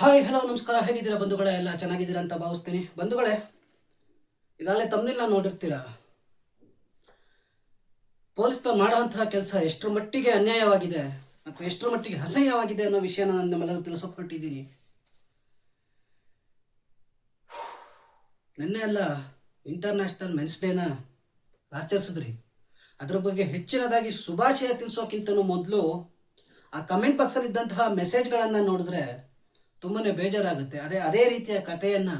Hi, hello, ನಮಸ್ಕಾರ. ಹೇಗಿದ್ದೀರಾ ಬಂಧುಗಳೇ? ಎಲ್ಲ ಚೆನ್ನಾಗಿದ್ದೀರಾ ಅಂತ ಭಾವಿಸ್ತೀನಿ. ಬಂಧುಗಳೇ, ಈಗಾಗಲೇ ತಮ್ಮನಿಲ್ಲ ನೋಡಿರ್ತೀರಾ? ಪೊಲೀಸ್ನವ್ರು ಮಾಡುವಂತಹ ಕೆಲಸ ಎಷ್ಟರ ಮಟ್ಟಿಗೆ ಅನ್ಯಾಯವಾಗಿದೆ ಅಥವಾ ಎಷ್ಟರ ಮಟ್ಟಿಗೆ ಅಸಹ್ಯವಾಗಿದೆ ಅನ್ನೋ ವಿಷಯನ ನಾನು ನಿಮ್ಮೆಲ್ಲರೂ ತಿಳಿಸಿಕೊಟ್ಟಿದ್ದೀನಿ. ನಿನ್ನೆ ಎಲ್ಲ ಇಂಟರ್ನ್ಯಾಷನಲ್ ಮೆನ್ಸ್ ಡೇನ ಆಚರಿಸಿದ್ರಿ. ಅದ್ರ ಬಗ್ಗೆ ಹೆಚ್ಚಿನದಾಗಿ ಶುಭಾಶಯ ತಿಳಿಸೋಕ್ಕಿಂತನೂ ಮೊದಲು ಆ ಕಮೆಂಟ್ ಬಾಕ್ಸಲ್ಲಿ ಇದ್ದಂತಹ ಮೆಸೇಜ್ಗಳನ್ನು ನೋಡಿದ್ರೆ ತುಂಬಾನೇ ಬೇಜಾರಾಗುತ್ತೆ. ಅದೇ ಅದೇ ರೀತಿಯ ಕಥೆಯನ್ನ,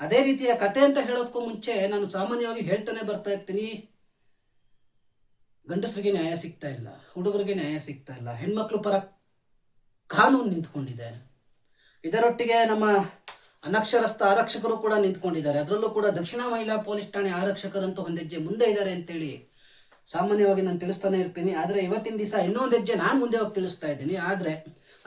ಅದೇ ರೀತಿಯ ಕತೆ ಅಂತ ಹೇಳೋದಕ್ಕೂ ಮುಂಚೆ ನಾನು ಸಾಮಾನ್ಯವಾಗಿ ಹೇಳ್ತಾನೆ ಬರ್ತಾ ಇರ್ತೀನಿ. ಗಂಡಸರಿಗೆ ನ್ಯಾಯ ಸಿಗ್ತಾ ಇಲ್ಲ. ಹುಡುಗರಿಗೆ ನ್ಯಾಯ ಸಿಗ್ತಾ ಇಲ್ಲ. ಹೆಣ್ಮಕ್ಳು ಪರ ಕಾನೂನು ನಿಂತ್ಕೊಂಡಿದೆ. ಇದರೊಟ್ಟಿಗೆ ನಮ್ಮ ಅನಕ್ಷರಸ್ಥ ಆರಕ್ಷಕರು ಕೂಡ ನಿಂತ್ಕೊಂಡಿದ್ದಾರೆ. ಅದರಲ್ಲೂ ಕೂಡ ದಕ್ಷಿಣ ಮಹಿಳಾ ಪೊಲೀಸ್ ಠಾಣೆ ಆರಕ್ಷಕರಂತೂ ಒಂದು ಹೆಜ್ಜೆ ಮುಂದೆ ಇದ್ದಾರೆ ಅಂತೇಳಿ ಸಾಮಾನ್ಯವಾಗಿ ನಾನು ತಿಳಿಸ್ತಾನೆ ಇರ್ತೀನಿ. ಆದರೆ ಇವತ್ತಿನ ದಿವಸ ಇನ್ನೊಂದು ಹೆಜ್ಜೆ ನಾನು ಮುಂದೆ ಹೋಗಿ ತಿಳಿಸ್ತಾ ಇದ್ದೀನಿ. ಆದರೆ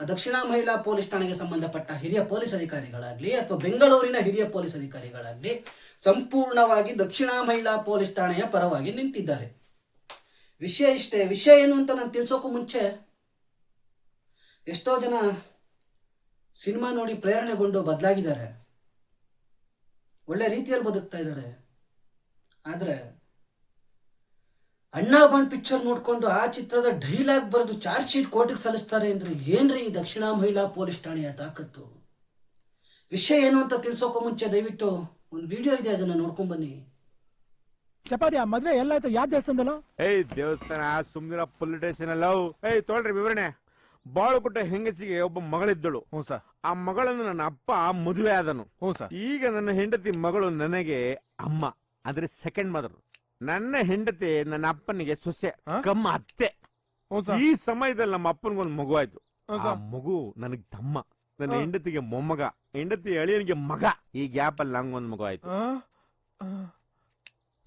ದಕ್ಷಿಣ ಮಹಿಳಾ ಪೊಲೀಸ್ ಠಾಣೆಗೆ ಸಂಬಂಧಪಟ್ಟ ಹಿರಿಯ ಪೊಲೀಸ್ ಅಧಿಕಾರಿಗಳಾಗಲಿ ಅಥವಾ ಬೆಂಗಳೂರಿನ ಹಿರಿಯ ಪೊಲೀಸ್ ಅಧಿಕಾರಿಗಳಾಗಲಿ ಸಂಪೂರ್ಣವಾಗಿ ದಕ್ಷಿಣ ಮಹಿಳಾ ಪೊಲೀಸ್ ಠಾಣೆಯ ಪರವಾಗಿ ನಿಂತಿದ್ದಾರೆ. ವಿಷಯ ಇಷ್ಟೇ. ವಿಷಯ ಏನು ಅಂತ ನಾನು ತಿಳಿಸೋಕ್ಕೂ ಮುಂಚೆ ಎಷ್ಟೋ ಜನ ಸಿನಿಮಾ ನೋಡಿ ಪ್ರೇರಣೆಗೊಂಡು ಬದಲಾಗಿದ್ದಾರೆ. ಒಳ್ಳೆ ರೀತಿಯಲ್ಲಿ ಬದುಕ್ತಾ ಇದ್ದಾರೆ. ಆದ್ರೆ ಅಣ್ಣಾ ಬಂದ್ ಪಿಕ್ಚರ್ ನೋಡ್ಕೊಂಡು ಆ ಚಿತ್ರದ ಡೈಲಾಗ್ ಬರೆದು ಚಾರ್ಜ್ ಶೀಟ್ ಕೋರ್ಟಿಗೆ ಸಲ್ಲಿಸ್ತಾರೆ ಅಂದ್ರೆ ಏನ್ರಿ ಈ ದಕ್ಷಿಣ ಮಹಿಳಾ ಪೊಲೀಸ್ ಠಾಣೆಯ ತಾಕತ್ತು? ವಿಷಯ ಏನು ಅಂತ ತಿಳ್ಸೋಕೋ ಮುಂಚೆ ದಯವಿಟ್ಟು ಒಂದು ವಿಡಿಯೋ ಇದೆ ಅದನ್ನ ನೋಡ್ಕೊಂಡ್ ಬನ್ನಿ. ಚಪಾತಿ ಆ ಮದ್ವೆ ಎಲ್ಲಾಯ್ತು ಯಾವ ದೇವಸ್ಥಾನದಲ್ಲ? ಏಯ್ ದೇವಸ್ಥಾನ ಸುಮ್ನಿರ ಪೊಲಿಟೇಷನ್ ಲವ್ ಏಯ್ ತೊಳ್ರಿ ವಿವರಣೆ. ಬಾಳುಕುಟ್ಟ ಹೆಂಗಸಿಗೆ ಒಬ್ಬ ಮಗಳಿದ್ದಳು. ಹ್ಞೂ ಸರ್. ಆ ಮಗಳನ್ನು ನನ್ನ ಅಪ್ಪ ಮದುವೆ ಆದನು. ಹ್ಞೂ ಸರ್. ಈಗ ನನ್ನ ಹೆಂಡತಿ ಮಗಳು ನನಗೆ ಅಮ್ಮ ಅಂದ್ರೆ ಸೆಕೆಂಡ್ ಮದರ್ ನನ್ನ ಹೆಂಡತಿ ನನ್ನ ಅಪ್ಪನಿಗೆ ಸೊಸೆ ಹ? ಕಮ್ಮ ಅತ್ತೆ. ಹ್ಞೂ ಸರ್. ಈ ಸಮಯದಲ್ಲಿ ನಮ್ಮ ಅಪ್ಪನಿಗೊಂದು ಮಗು ಆಯ್ತು. ಹ್ಞೂ ಆ ಸರ್ ಮಗು ನನಗ್ ತಮ್ಮ. ನನ್ನ ಹ. ಹೆಂಡತಿಗೆ ಮೊಮ್ಮಗ. ಹೆಂಡತಿ ಅಳಿಯನಿಗೆ ಮಗ. ಈ ಗ್ಯಾಪ್ ಅಲ್ಲಿ ನಂಗೊಂದ್ ಮಗು ಆಯ್ತು. ಆ? ಆ.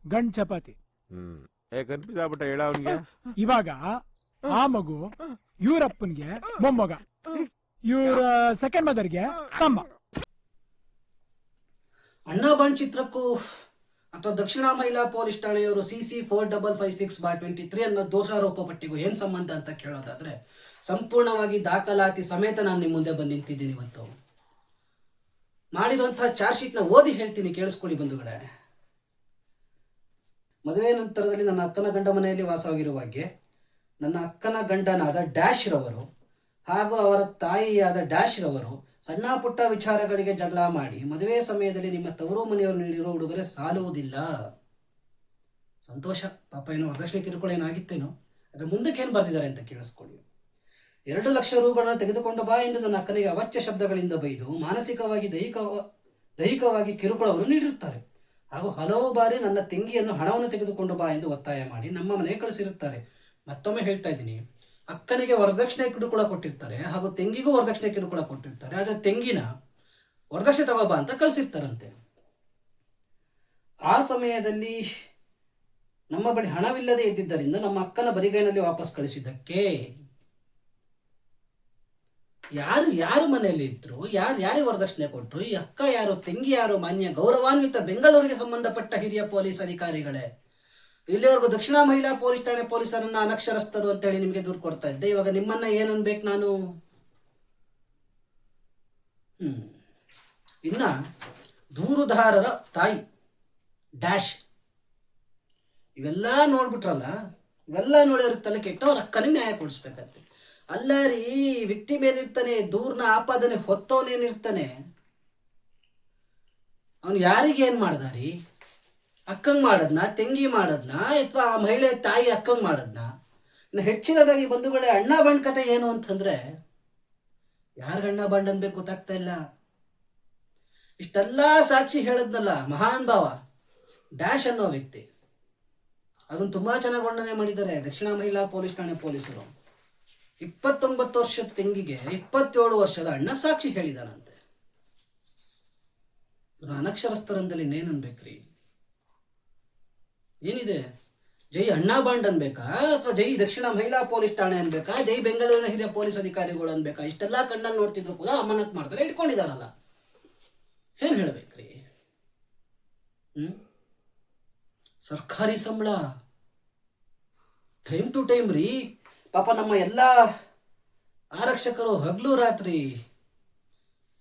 ಗಂಡ್ ಚಪಾತಿ. ಹ್ಮ್. ಏ ಕನ್ಫ್ಯೂಸ್ ಆಗ್ಬಿಟ್ಟ ಹೇಳ ಅವನಿಗೆ. ಇವಾಗ ಆ ಮಗು ಇವ್ರಪ್ಪನ್ಗೆ ಮೊಮ್ಮಗ. ಇವ್ರ ಸೆಕೆಂಡ್ ಮದರ್ಗೆ ತಮ್ಮ. ಅಣ್ಣ ಬಂಡ್ ಚಿತ್ರಕ್ಕೂ ಅಥವಾ ದಕ್ಷಿಣ ಮಹಿಳಾ police ಠಾಣೆಯವರು C C four double five six bar twenty three ಅನ್ನೋ ದೋಷಾರೋಪ ಪಟ್ಟಿಗೂ ಏನು ಸಂಬಂಧ ಅಂತ ಕೇಳೋದಾದ್ರೆ, ಸಂಪೂರ್ಣವಾಗಿ ದಾಖಲಾತಿ ಸಮೇತ ನಾನು ನಿಮ್ಮ ಮುಂದೆ ಬಂದು ನಿಂತಿದ್ದೀನಿ ಇವತ್ತು. ಮಾಡಿರುವಂತಹ ಚಾರ್ಜ್ ಶೀಟ್ನ ಓದಿ ಹೇಳ್ತೀನಿ, ಕೇಳಿಸ್ಕೊಳ್ಳಿ ಬಂಧುಗಳೇ. ಮದುವೆ ನಂತರದಲ್ಲಿ ನನ್ನ ಅಕ್ಕನ ಗಂಡ ಮನೆಯಲ್ಲಿ ವಾಸವಾಗಿರುವಾಗೆ ನನ್ನ ಅಕ್ಕನ ಗಂಡನಾದ ಡ್ಯಾಶ್ ರವರು ಹಾಗೂ ಅವರ ತಾಯಿಯಾದ ಡ್ಯಾಶ್ ರವರು ಸಣ್ಣ ಪುಟ್ಟ ವಿಚಾರಗಳಿಗೆ ಜಗಳ ಮಾಡಿ ಮದುವೆ ಸಮಯದಲ್ಲಿ ನಿಮ್ಮ ತವರು ಮನೆಯವರು ನೀಡಿರೋ ಉಡುಗೊರೆ ಸಾಲುವುದಿಲ್ಲ. ಸಂತೋಷ. ಪಾಪ ಏನೋ ವರದಕ್ಷಿಣೆ ಕಿರುಕುಳ ಏನಾಗಿತ್ತೇನೋ? ಅದರ ಮುಂದಕ್ಕೆ ಏನು ಬರ್ತಿದ್ದಾರೆ ಅಂತ ಕೇಳಿಸ್ಕೊಳ್ಳಿ. ಎರಡು ಲಕ್ಷ ರೂಗಳನ್ನು ತೆಗೆದುಕೊಂಡು ಬಾ ಎಂದು ನನ್ನ ಅಕ್ಕನಿಗೆ ಅವಚ್ಯ ಶಬ್ದಗಳಿಂದ ಬೈದು ಮಾನಸಿಕವಾಗಿ ದೈಹಿಕ ದೈಹಿಕವಾಗಿ ಕಿರುಕುಳವನ್ನು ನೀಡಿರುತ್ತಾರೆ. ಹಾಗೂ ಹಲವು ಬಾರಿ ನನ್ನ ತಂಗಿಯನ್ನು ಹಣವನ್ನು ತೆಗೆದುಕೊಂಡು ಬಾ ಎಂದು ಒತ್ತಾಯ ಮಾಡಿ ನಮ್ಮ ಮನೆಗೆ ಕಳಿಸಿರುತ್ತಾರೆ. ಮತ್ತೊಮ್ಮೆ ಹೇಳ್ತಾ ಇದ್ದೀನಿ. ಅಕ್ಕನಿಗೆ ವರದಕ್ಷಿಣೆ ಕಿರುಕುಳ ಕೊಟ್ಟಿರ್ತಾರೆ ಹಾಗೂ ತೆಂಗಿಗೂ ವರದಕ್ಷಿಣೆ ಕಿರುಕುಳ ಕೊಟ್ಟಿರ್ತಾರೆ. ಆದರೆ ತೆಂಗಿನ ವರದಕ್ಷಿಣೆ ತಗೋಬಾ ಅಂತ ಕಳಿಸಿರ್ತಾರಂತೆ. ಆ ಸಮಯದಲ್ಲಿ ನಮ್ಮ ಬಳಿ ಹಣವಿಲ್ಲದೆ ಇದ್ದಿದ್ದರಿಂದ ನಮ್ಮ ಅಕ್ಕನ ಬರಿಗೈನಲ್ಲಿ ವಾಪಸ್ ಕಳಿಸಿದ್ದಕ್ಕೆ ಯಾರು ಯಾರು ಮನೆಯಲ್ಲಿ ಇದ್ರು, ಯಾರು, ಯಾರಿಗೆ ವರದಕ್ಷಿಣೆ ಕೊಟ್ಟರು ಈ ಅಕ್ಕ ಯಾರು, ತೆಂಗಿ ಯಾರು, ಮಾನ್ಯ ಗೌರವಾನ್ವಿತ ಬೆಂಗಳೂರಿಗೆ ಸಂಬಂಧಪಟ್ಟ ಹಿರಿಯ ಪೊಲೀಸ್ ಅಧಿಕಾರಿಗಳೇ? ಇಲ್ಲಿವರೆಗೂ ದಕ್ಷಿಣ ಮಹಿಳಾ ಪೊಲೀಸ್ ಠಾಣೆ ಪೊಲೀಸರನ್ನ ಅನಕ್ಷರಸ್ಥರು ಅಂತೇಳಿ ನಿಮಗೆ ದೂರು ಕೊಡ್ತಾ ಇದ್ದೆ. ಇವಾಗ ನಿಮ್ಮನ್ನ ಏನನ್ಬೇಕು ನಾನು? ಹ್ಮ್. ಇನ್ನ ದೂರುದಾರರ ತಾಯಿ ಡ್ಯಾಶ್. ಇವೆಲ್ಲ ನೋಡ್ಬಿಟ್ರಲ್ಲ ಇವೆಲ್ಲ ನೋಡಿದ್ರೆ ತಲೆ ಕೆಟ್ಟ ಅವ್ರ ಅಕ್ಕನಿಗೆ ನ್ಯಾಯ ಕೊಡಿಸ್ಬೇಕಂತೆ ಅಲ್ಲ ರೀ ವಿಕ್ಟಿಮ್ ಏನಿರ್ತಾನೆ ದೂರ್ನ ಆಪಾದನೆ ಹೊತ್ತವನೇನಿರ್ತಾನೆ ಅವನು ಯಾರಿಗೆ ಮಾಡ್ದಾರಿ? ಅಕ್ಕಂಗ್ ಮಾಡದ್ನ, ತೆಂಗಿ ಮಾಡದ್ನ, ಅಥವಾ ಆ ಮಹಿಳೆ ತಾಯಿ ಅಕ್ಕಂಗ್ ಮಾಡದ್ನ? ಇನ್ನು ಹೆಚ್ಚಿನದಾಗಿ ಬಂಧುಗಳೇ ಅಣ್ಣ ಬಣ್ಣ ಕತೆ ಏನು ಅಂತಂದ್ರೆ, ಯಾರಿಗ ಅಣ್ಣ ಬಂಡ್ ಅನ್ಬೇಕು ಗೊತ್ತಾಗ್ತಾ ಇಲ್ಲ. ಇಷ್ಟೆಲ್ಲ ಸಾಕ್ಷಿ ಹೇಳದ್ನಲ್ಲ ಮಹಾನ್ ಭಾವ, ಡ್ಯಾಶ್ ಅನ್ನೋ ವ್ಯಕ್ತಿ. ಅದನ್ನು ತುಂಬಾ ಚೆನ್ನಾಗಿ ವರ್ಣನೆ ಮಾಡಿದ್ದಾರೆ ದಕ್ಷಿಣ ಮಹಿಳಾ ಪೊಲೀಸ್ ಠಾಣೆ ಪೊಲೀಸರು. ಇಪ್ಪತ್ತೊಂಬತ್ತು ವರ್ಷದ ತೆಂಗಿಗೆ ಇಪ್ಪತ್ತೇಳು ವರ್ಷದ ಅಣ್ಣ ಸಾಕ್ಷಿ ಹೇಳಿದಾನಂತೆ. ಅನಕ್ಷರಸ್ಥರಂದಲ್ಲಿ ಇನ್ನೇನನ್ಬೇಕ್ರಿ ಏನಿದೆ? ಜೈ ಅಣ್ಣಾ ಬಾಂಡ್ ಅನ್ಬೇಕಾ? ಅಥವಾ ಜೈ ದಕ್ಷಿಣ ಮಹಿಳಾ ಪೊಲೀಸ್ ಠಾಣೆ ಅನ್ಬೇಕಾ? ಜೈ ಬೆಂಗಳೂರಿನ ಹಿರಿಯ ಪೊಲೀಸ್ ಅಧಿಕಾರಿಗಳು ಅನ್ಬೇಕಾ? ಇಷ್ಟೆಲ್ಲ ಕಣ್ಣಲ್ಲಿ ನೋಡ್ತಿದ್ರು ಕೂಡ ಅಮಾನತ್ ಮಾಡ್ತಾರೆ ಇಟ್ಕೊಂಡಿದಾರಲ್ಲ. ಏನ್ ಹೇಳ್ಬೇಕ್ರಿ? ಸರ್ಕಾರಿ ಸಂಬಳ. ಟೈಮ್ ಟು ಟೈಮ್ ರೀ. ಪಾಪ ನಮ್ಮ ಎಲ್ಲ ಆರಕ್ಷಕರು ಹಗಲು ರಾತ್ರಿ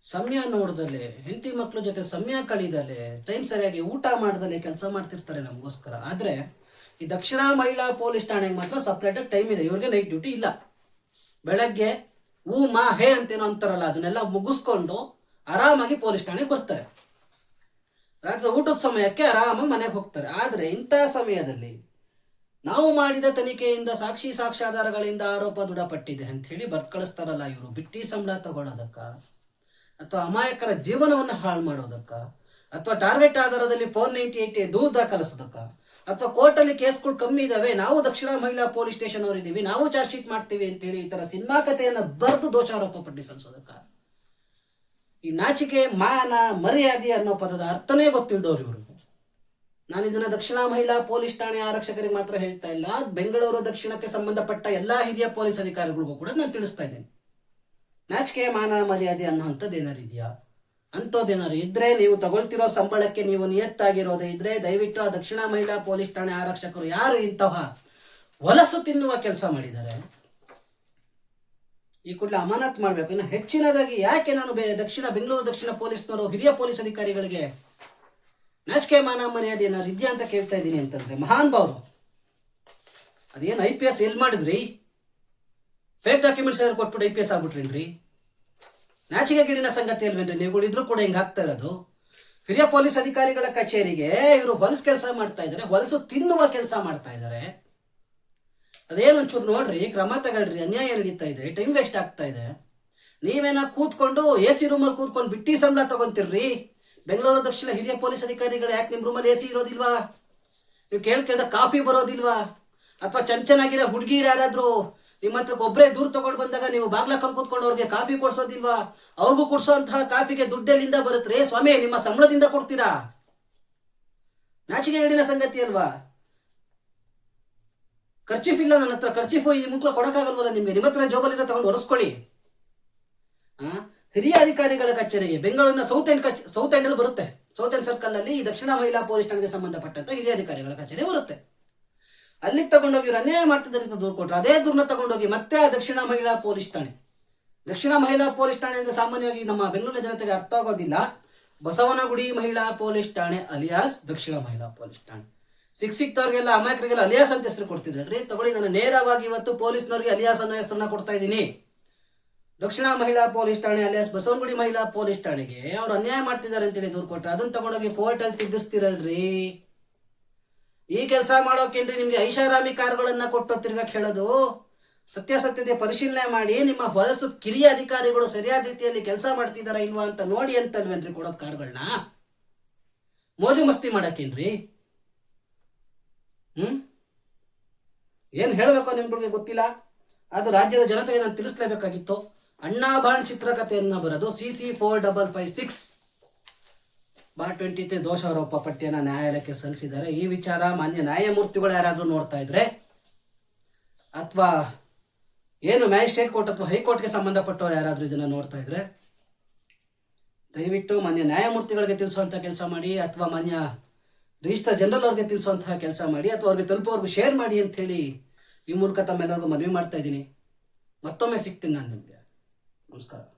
ಸಮಯ ನೋಡ್ದಲೆ, ಹೆಂಡತಿ ಮಕ್ಳ ಜೊತೆ ಸಮಯ ಕಳೀದಲೆ ಟೈಮ್ ಸರಿಯಾಗಿ ಊಟ ಮಾಡ್ದಲೆ, ಕೆಲಸ ಮಾಡ್ತಿರ್ತಾರೆ ನಮಗೋಸ್ಕರ. ಆದ್ರೆ, ಈ ದಕ್ಷಿಣ ಮಹಿಳಾ ಪೊಲೀಸ್ ಠಾಣೆಗೆ ಮಾತ್ರ ಸಪ್ರೇಟಾಗಿ ಟೈಮ್ ಇದೆ. ಇವ್ರಿಗೆ ನೈಟ್ ಡ್ಯೂಟಿ ಇಲ್ಲ. ಬೆಳಗ್ಗೆ ಊ ಮಾ, ಹೇ ಅಂತೇನೋ ಅಂತಾರಲ್ಲ, ಅದನ್ನೆಲ್ಲ ಮುಗಿಸ್ಕೊಂಡು ಆರಾಮಾಗಿ ಪೊಲೀಸ್ ಠಾಣೆಗೆ ಬರ್ತಾರೆ. ರಾತ್ರಿ ಊಟದ ಸಮಯಕ್ಕೆ ಆರಾಮಾಗಿ ಮನೆಗೆ ಹೋಗ್ತಾರೆ. ಆದ್ರೆ, ಇಂಥ ಸಮಯದಲ್ಲಿ ನಾವು ಮಾಡಿದ ತನಿಖೆಯಿಂದ, ಸಾಕ್ಷಿ ಸಾಕ್ಷ್ಯಾಧಾರಗಳಿಂದ ಆರೋಪ ದೃಢಪಟ್ಟಿದೆ ಅಂತ ಹೇಳಿ ಬರ್ತ್ ಕಳಿಸ್ತಾರಲ್ಲ ಇವರು. ಬಿಟ್ಟಿ ಸಂಬಳ ತಗೊಳ್ಳೋದಕ್ಕ ಅಥವಾ ಅಮಾಯಕರ ಜೀವನವನ್ನು ಹಾಳು ಮಾಡೋದಕ್ಕ, ಅಥವಾ ಟಾರ್ಗೆಟ್ ಆಧಾರದಲ್ಲಿ ಫೋರ್ ನೈಂಟಿ ಏಟ್ ದೂರ ದಾಖಲಿಸೋದಕ್ಕ ಅಥವಾ ಕೋರ್ಟಲ್ಲಿ ಕೇಸ್ಗಳು ಕಮ್ಮಿ ಇದಾವೆ, ನಾವು ದಕ್ಷಿಣ ಮಹಿಳಾ ಪೊಲೀಸ್ ಸ್ಟೇಷನ್ ಅವರಿದ್ದೀವಿ ನಾವು ಚಾರ್ಜ್ ಶೀಟ್ ಮಾಡ್ತೀವಿ ಅಂತೇಳಿ ಈ ತರ ಸಿನಿಮಾ ಕಥೆಯನ್ನು ಬರೆದು ದೋಷಾರೋಪ ಪಟ್ಟಿ ಸಲ್ಲಿಸೋದಕ್ಕ ಈ ನಾಚಿಕೆ, ಮಾನ, ಮರ್ಯಾದೆ ಅನ್ನೋ ಪದದ ಅರ್ಥನೇ ಗೊತ್ತಿಲ್ದವ್ರು ಇವರು. ನಾನು ಇದನ್ನ ದಕ್ಷಿಣ ಮಹಿಳಾ ಪೊಲೀಸ್ ಠಾಣೆ ಆರಕ್ಷಕರಿಗೆ ಮಾತ್ರ ಹೇಳ್ತಾ ಇಲ್ಲ. ಬೆಂಗಳೂರು ದಕ್ಷಿಣಕ್ಕೆ ಸಂಬಂಧಪಟ್ಟ ಎಲ್ಲಾ ಹಿರಿಯ ಪೊಲೀಸ್ ಅಧಿಕಾರಿಗಳಿಗೂ ಕೂಡ ನಾನು ತಿಳಿಸ್ತಾ ಇದ್ದೇನೆ. ನಾಚಿಕೆ ಮಾನ ಮರ್ಯಾದೆ ಅನ್ನೋಂಥದ್ದು ಏನಾರು ಇದೆಯಾ ಅಂಥದ್ದೇನಾದ್ರು ಇದ್ರೆ ನೀವು ತಗೊಳ್ತಿರೋ ಸಂಬಳಕ್ಕೆ ನೀವು ನಿಯತ್ತಾಗಿರೋದೇ ಇದ್ರೆ ದಯವಿಟ್ಟು ಆ ದಕ್ಷಿಣ ಮಹಿಳಾ ಪೊಲೀಸ್ ಠಾಣೆ ಆರಕ್ಷಕರು ಯಾರು ಇಂತಹ ಹೊಲಸು ತಿನ್ನುವ ಕೆಲಸ ಮಾಡಿದ್ದಾರೆ? ಈ ಕೂಡಲೇ ಅಮಾನತ್ ಮಾಡಬೇಕು. ಇನ್ನು ಹೆಚ್ಚಿನದಾಗಿ ಯಾಕೆ ನಾನು ದಕ್ಷಿಣ ಬೆಂಗಳೂರು ದಕ್ಷಿಣ ಪೊಲೀಸ್ನವರು ಹಿರಿಯ ಪೊಲೀಸ್ ಅಧಿಕಾರಿಗಳಿಗೆ ನಾಚಿಕೆ ಮಾನ ಮರ್ಯಾದೆ ಏನಾದ್ರು ಇದೆಯಾ ಅಂತ ಕೇಳ್ತಾ ಇದ್ದೀನಿ ಅಂತಂದ್ರೆ ಮಹಾನ್ ಭಾವರು ಅದೇನು ಐ ಪಿ ಎಸ್ ಎಲ್ಲಿ ಮಾಡಿದ್ರಿ? ಫೇಕ್ ಡಾಕ್ಯುಮೆಂಟ್ಸ್ ಏನಾದ್ರು ಕೊಟ್ಬಿಟ್ಟು ಐ ಪಿ ಎಸ್ ಆಗ್ಬಿಟ್ರೇನ್ರಿ? ನಾಚಿಕೆ ಗಿಡಿನ ಸಂಗತಿ ಅಲ್ವೇನ್ರಿ? ನೀವುಗಳು ಇದ್ರೂ ಕೂಡ ಹಿಂಗೆ ಆಗ್ತಾ ಇರೋದು. ಹಿರಿಯ ಪೊಲೀಸ್ ಅಧಿಕಾರಿಗಳ ಕಚೇರಿಗೆ ಇವರು ಹೊಲಸು ಕೆಲಸ ಮಾಡ್ತಾ ಇದ್ದಾರೆ ಹೊಲಸು ತಿನ್ನುವ ಕೆಲಸ ಮಾಡ್ತಾ ಇದ್ದಾರೆ ಅದೇನು ಒಂಚೂರು ನೋಡ್ರಿ, ಕ್ರಮ ತಗೊಳ್ರಿ, ಅನ್ಯಾಯ ನಡೀತಾ ಇದೆ ಟೈಮ್ ವೇಸ್ಟ್ ಆಗ್ತಾ ಇದೆ. ನೀವೇನ ಕೂತ್ಕೊಂಡು ಎ ಸಿ ರೂಮಲ್ಲಿ ಕೂತ್ಕೊಂಡು ಬಿಟ್ಟಿ ಸಂಬಳ ತಗೊಂತಿರ್ರಿ? ಬೆಂಗಳೂರು ದಕ್ಷಿಣ ಹಿರಿಯ ಪೊಲೀಸ್ ಅಧಿಕಾರಿಗಳು ಯಾಕೆ ನಿಮ್ಮ ರೂಮಲ್ಲಿ ಎ ಸಿ ಇರೋದಿಲ್ವಾ? ನೀವು ಕೇಳಿ ಕಾಫಿ ಬರೋದಿಲ್ವಾ? ಅಥವಾ ಚಂಚನಾಗಿರೋ ಹುಡುಗಿರು ಯಾರಾದ್ರೂ ನಿಮ್ಮ ಹತ್ರ ಒಬ್ಬರೇ ದೂರ ತಗೊಂಡು ಬಂದಾಗ ನೀವು ಬಾಗ್ಲ ಕೂತ್ಕೊಂಡು ಅವ್ರಿಗೆ ಕಾಫಿ ಕೊಡ್ಸೋದಿಲ್ವಾ? ಅವ್ರಿಗೂ ಕೊಡ್ಸೋಂತಹ ಕಾಫಿಗೆ ದುಡ್ಡೆಲ್ಲಿಂದ ಬರುತ್ತೆ ಸ್ವಾಮಿ, ನಿಮ್ಮ ಸಂಬಳದಿಂದ ಕೊಡ್ತೀರಾ? ನಾಚಿಕೆ ಹೇಳಿನ ಸಂಗತಿ ಅಲ್ವಾ? ಖರ್ಚಿಫ್ ಇಲ್ಲ ನನ್ನ ಹತ್ರ. ಖರ್ಚಿಫ್ ಈ ಮುಕ್ಳು ಕೊಡಕ್ಕಾಗಲ್ವಲ್ಲ ನಿಮಗೆ? ನಿಮ್ಮ ಹತ್ರ ಜೋಬಲಿಂದ ತಗೊಂಡು ಒರೆಸ್ಕೊಳ್ಳಿ. ಆ? ಹಿರಿಯ ಅಧಿಕಾರಿಗಳ ಕಚೇರಿಗೆ. ಬೆಂಗಳೂರಿನ ಸೌತ್ ಎಂಡ್ ಸೌತ್ ಎಂಡ್ ಬರುತ್ತೆ. ಸೌತ್ ಎಂಡ್ ಸರ್ಕಲ್ ಈ ದಕ್ಷಿಣ ಮಹಿಳಾ ಪೊಲೀಸ್ ಠಾಣೆಗೆ ಸಂಬಂಧಪಟ್ಟಂತ ಹಿರಿಯ ಅಧಿಕಾರಿಗಳ ಕಚೇರಿ ಬರುತ್ತೆ. ಅಲ್ಲಿಗೆ ತಗೊಂಡೋಗಿ ಇವ್ರು ಅನ್ಯಾಯ ಮಾಡ್ತಿದ್ದಾರೆ ಅಂತ ದೂರು ಕೊಟ್ರು. ಅದೇ ದೂರನ್ನ ತಗೊಂಡೋಗಿ ಮತ್ತೆ ದಕ್ಷಿಣ ಮಹಿಳಾ ಪೊಲೀಸ್ ಠಾಣೆ. ದಕ್ಷಿಣ ಮಹಿಳಾ ಪೊಲೀಸ್ ಠಾಣೆ ಅಂದ್ರೆ ಸಾಮಾನ್ಯವಾಗಿ ನಮ್ಮ ಬೆಂಗಳೂರಿನ ಜನತೆಗೆ ಅರ್ಥ ಆಗೋದಿಲ್ಲ. ಬಸವನಗುಡಿ ಮಹಿಳಾ ಪೊಲೀಸ್ ಠಾಣೆ ಅಲಿಯಾಸ್, ದಕ್ಷಿಣ ಮಹಿಳಾ ಪೊಲೀಸ್ ಠಾಣೆ. ಸಿಕ್ ಸಿಕ್ತವ್ರಿಗೆಲ್ಲ, ಅಮಾಯಕರಿಗೆಲ್ಲ ಅಲಿಯಾಸ್ ಅಂತ ಹೆಸರು ಕೊಡ್ತಿದ್ರಲ್ರಿ ತಗೊಳ್ಳಿ, ನಾನು ನೇರವಾಗಿ ಇವತ್ತು ಪೊಲೀಸ್ನವ್ರಿಗೆ ಅಲಿಯಾಸ್ ಅನ್ನೋ ಹೆಸರನ್ನ ಕೊಡ್ತಾ ಇದ್ದೀನಿ. ದಕ್ಷಿಣ ಮಹಿಳಾ ಪೊಲೀಸ್ ಠಾಣೆ ಅಲಿಯಾಸ್, ಬಸವನಗುಡಿ ಮಹಿಳಾ ಪೊಲೀಸ್ ಠಾಣೆಗೆ ಅವ್ರು ಅನ್ಯಾಯ ಮಾಡ್ತಿದ್ದಾರೆ ಅಂತೇಳಿ ದೂರು ಕೊಟ್ರೆ. ಅದನ್ನ ತಗೊಂಡೋಗಿ ಕೋರ್ಟಲ್ಲಿ ತಿದ್ದಿಸ್ತಿರಲ್ರಿ. ಈ ಕೆಲಸ ಮಾಡೋಕೇನ್ರಿ ನಿಮ್ಗೆ ಐಷಾರಾಮಿ ಕಾರ್ಗಳನ್ನ ಕೊಟ್ಟು ತಿರ್ಗಕ್ಕೆ ಹೇಳೋದು ಸತ್ಯಾಸತ್ಯತೆ ಪರಿಶೀಲನೆ ಮಾಡಿ ನಿಮ್ಮ ಹೊಲಸು ಕಿರಿಯ ಅಧಿಕಾರಿಗಳು ಸರಿಯಾದ ರೀತಿಯಲ್ಲಿ ಕೆಲಸ ಮಾಡ್ತಿದಾರ ಇಲ್ವಾ ಅಂತ ನೋಡಿ ಅಂತಲ್ವೇನ್ರಿ ಕೊಡೋದ್ ಕಾರ್ಗಳನ್ನ? ಮೋಜು ಮಸ್ತಿ ಮಾಡಕ್ಕೇನ್ರಿ ಹ್ಮ್? ಏನ್ ಹೇಳಬೇಕು ನಿಮ್ಗಳಿಗೆ ಗೊತ್ತಿಲ್ಲ? ಅದು ರಾಜ್ಯದ ಜನತೆಗೆ ನಾನು ತಿಳಿಸ್ಲೇಬೇಕಾಗಿತ್ತು. ಅಣ್ಣಾ ಚಿತ್ರಕಥೆಯನ್ನ ಬರೋದು, C C four double five six. Bar twenty ದೋಷಾರೋಪ ಪಟ್ಟಿಯನ್ನು ನ್ಯಾಯಾಲಯಕ್ಕೆ ಸಲ್ಲಿಸಿದ್ದಾರೆ. ಈ ವಿಚಾರ ಮಾನ್ಯ ನ್ಯಾಯಮೂರ್ತಿಗಳು ಯಾರಾದರೂ ನೋಡ್ತಾ ಇದ್ರೆ, ಅಥವಾ ಏನು ಮ್ಯಾಜಿಸ್ಟ್ರೇಟ್ ಕೋರ್ಟ್ ಅಥವಾ ಹೈಕೋರ್ಟ್ಗೆ ಸಂಬಂಧಪಟ್ಟವರು ಯಾರಾದರೂ ಇದನ್ನು ನೋಡ್ತಾ ಇದ್ರೆ, ದಯವಿಟ್ಟು ಮಾನ್ಯ ನ್ಯಾಯಮೂರ್ತಿಗಳಿಗೆ ತಿಳಿಸುವಂಥ ಕೆಲಸ ಮಾಡಿ, ಅಥವಾ ಮಾನ್ಯ ರಿಜಿಸ್ಟರ್ ಜನರಲ್ ಅವ್ರಿಗೆ ತಿಳಿಸುವಂತಹ ಕೆಲಸ ಮಾಡಿ, ಅಥವಾ ಅವ್ರಿಗೆ ತಲುಪೋರ್ಗು ಶೇರ್ ಮಾಡಿ ಅಂತ ಹೇಳಿ ಈ ಮೂಲಕ ತಮ್ಮೆಲ್ಲರಿಗೂ ಮನವಿ ಮಾಡ್ತಾ ಇದ್ದೀನಿ. ಮತ್ತೊಮ್ಮೆ ಸಿಗ್ತೀನಿ ನಾನು ನಿಮಗೆ. ನಮಸ್ಕಾರ.